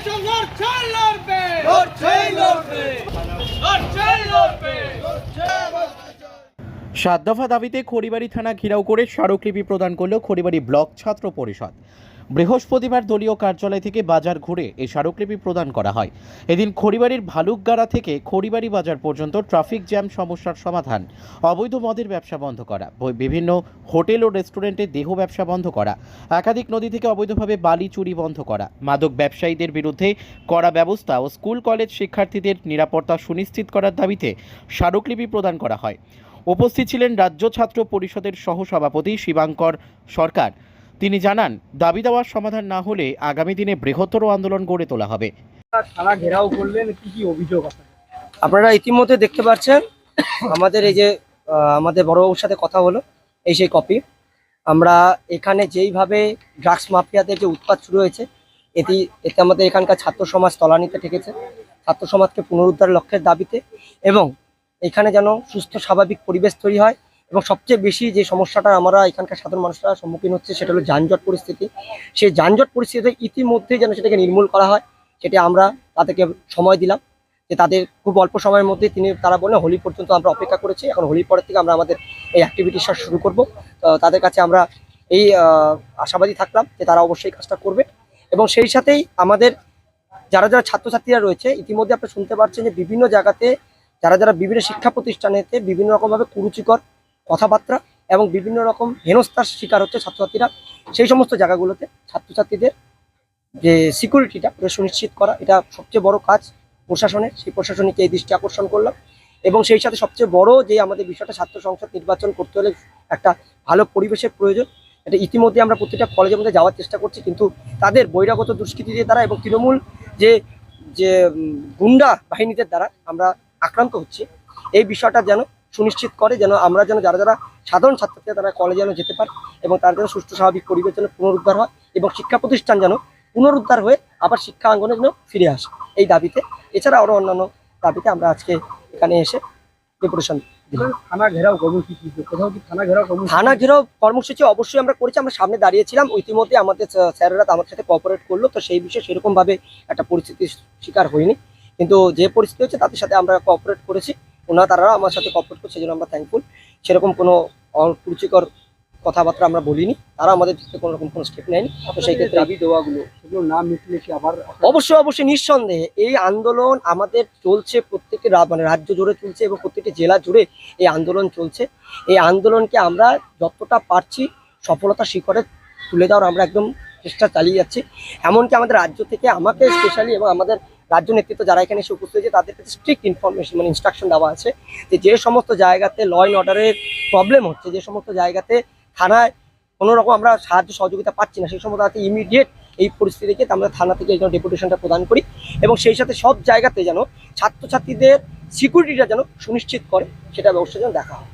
Commission সাত দফা দাবিতে খড়িবাড়ি থানা ঘিরাও করে স্মারকলিপি প্রদান করল খড়িবাড়ি ব্লক ছাত্র পরিষদ। বৃহস্পতিবার দলীয় কার্যালয় থেকে বাজার ঘুরে এই স্মারকলিপি প্রদান করা হয়। এদিন খড়িবাড়ির ভালুকগাড়া থেকে খড়িবাড়ি বাজার পর্যন্ত ট্রাফিক জ্যাম সমস্যার সমাধান, অবৈধ মদের ব্যবসা বন্ধ করা বিভিন্ন হোটেল ও রেস্টুরেন্টে দেহ ব্যবসা বন্ধ করা, একাধিক নদী থেকে অবৈধভাবে বালি চুরি বন্ধ করা, মাদক ব্যবসায়ীদের বিরুদ্ধে কড়া ব্যবস্থা ও স্কুল, কলেজ শিক্ষার্থীদের নিরাপত্তা সুনিশ্চিত করার দাবিতে স্মারকলিপি প্রদান করা হয়। উপস্থিত ছিলেন রাজ্য ছাত্র পরিষদের সহসভাপতি শিবাঙ্কর সরকার। তিনি জানান দাবি দেওয়ার সমাধান না হলে আগামী দিনে বৃহত্তর আন্দোলন গড়ে তোলা হবে। থানা ঘেরাও করলেন কি কি অভিযোগ আছে? আপনারা ইতিমধ্যে দেখতে পাচ্ছেন আমাদের এই যে আমাদের বড়বাবুর সাথে কথা হলো এই সেই কপি। আমরা এখানে যেইভাবে ড্রাগস মাফিয়াদের যে উৎপাত শুরু হয়েছে এটি এতে আমাদের এখানকার ছাত্র সমাজ তলানিতে ঠেকেছে। ছাত্র সমাজকে পুনরুদ্ধার লক্ষ্যের দাবিতে এবং এখানে যেন সুস্থ স্বাভাবিক পরিবেশ তৈরি হয় এবং সবচেয়ে বেশি যে সমস্যাটা আমরা এখানকার সাধারণ মানুষরা সম্মুখীন হচ্ছে, সেটা হলো যানজট পরিস্থিতি। সেই যানজট পরিস্থিতিতে ইতিমধ্যে যেন সেটাকে নির্মূল করা হয়, সেটা আমরা তাদেরকে সময় দিলাম। যে তাদের খুব অল্প সময়ের মধ্যে তিনি, তারা বললেন, হোলি পর্যন্ত আমরা অপেক্ষা করেছি, এখন হোলির পরের থেকে আমরা আমাদের এই অ্যাক্টিভিটিস শুরু করব। তাদের কাছে আমরা এই আশাবাদী থাকলাম যে তারা অবশ্যই কাজটা করবে। এবং সেই সাথেই আমাদের যারা যারা ছাত্রছাত্রীরা রয়েছে, ইতিমধ্যে আপনি শুনতে পাচ্ছেন যে বিভিন্ন জায়গাতে যারা যারা বিভিন্ন শিক্ষা প্রতিষ্ঠানেতে বিভিন্ন রকমভাবে কুরুচিকর কথাবার্তা এবং বিভিন্ন রকম হেনস্থার শিকার হচ্ছে ছাত্রছাত্রীরা। সেই সমস্ত জায়গাগুলোতে ছাত্রছাত্রীদের যে সিকিউরিটিটা, ওটা সুনিশ্চিত করা, এটা সবচেয়ে বড় কাজ প্রশাসনের সেই প্রশাসনিকে এই দৃষ্টি আকর্ষণ করলাম এবং সেই সাথে সবচেয়ে বড় যে আমাদের বিষয়টা, ছাত্র সংসদ নির্বাচন করতে হলে একটা ভালো পরিবেশের প্রয়োজন। এটা ইতিমধ্যে আমরা প্রত্যেকটা কলেজের মধ্যে যাওয়ার চেষ্টা করছি, কিন্তু তাদের বহিরাগত দুষ্কৃতীদের দ্বারা এবং তৃণমূল যে যে গুন্ডা বাহিনীদের দ্বারা আমরা আক্রান্ত হচ্ছি। এই বিষয়টা যেন সুনিশ্চিত করে যেন আমরা যেন যারা যারা সাধারণ ছাত্রছাত্রীরা তারা কলেজে যেন যেতে পারে এবং তার যেন সুস্থ স্বাভাবিক পরিবেশ যেন পুনরুদ্ধার হয় এবং শিক্ষা প্রতিষ্ঠান যেন পুনরুদ্ধার হয়ে আবার শিক্ষা আঙ্গনে যেন ফিরে আসে। এই দাবিতে এছাড়া আরও অন্যান্য দাবিতে আমরা আজকে এখানে এসে ডেপুটেশন থানা ঘেরাও কর্মসূচি কোথাও কি থানা ঘেরাও থানা ঘেরাও কর্মসূচি অবশ্যই আমরা করেছি আমরা সামনে দাঁড়িয়েছিলাম ইতিমধ্যে আমাদের স্যার- স্যারেরা আমার সাথে কোঅপারেট করল তো সেই বিষয়ে সেরকমভাবে একটা পরিস্থিতির শিকার হয়নি কিন্তু যে পরিস্থিতি হচ্ছে তাদের সাথে আমরা কোঅপারেট করেছি। ওনারা তারা আমার সাথে কোঅপারেট করছে সেজন্য আমরা থ্যাঙ্কফুল সেরকম কোনো অরুচিকর কথাবার্তা আমরা বলিনি। তারা আমাদের থেকে কোনো রকম কোনো স্টেপ নেয়নি। তো সেই ক্ষেত্রে দাবি দেওয়াগুলো সেগুলো না মিটলে কি আবার অবশ্যই অবশ্যই নিঃসন্দেহে এই আন্দোলন আমাদের চলছে প্রত্যেকটি মানে রাজ্য জুড়ে চলছে এবং প্রত্যেকটি জেলা জুড়ে এই আন্দোলন চলছে। এই আন্দোলনকে আমরা যতটা পারছি সফলতা শিখরে তুলে দেওয়ার আমরা একদম চেষ্টা চালিয়ে যাচ্ছি। এমনকি আমাদের রাজ্য থেকে আমাকে স্পেশালি এবং আমাদের রাজ্য নেতৃত্ব যারা এখানে এসে উপস্থিত হয়েছে, তাদের কাছে স্ট্রিক্ট ইনফরমেশন মানে ইনস্ট্রাকশন দেওয়া আছে যে যে সমস্ত জায়গাতে ল অ্যান্ড অর্ডারের প্রবলেম হচ্ছে, যে সমস্ত জায়গাতে থানায় কোনো রকম আমরা সাহায্য সহযোগিতা পাচ্ছি না, সেই সমস্ত ইমিডিয়েট এই পরিস্থিতিকে আমরা থানা থেকে যেন ডেপুটেশনটা প্রদান করি এবং সেই সাথে সব জায়গাতে যেন ছাত্রছাত্রীদের সিকিউরিটিটা যেন সুনিশ্চিত করে, সেটা ব্যবস্থা যেন দেখা হয়?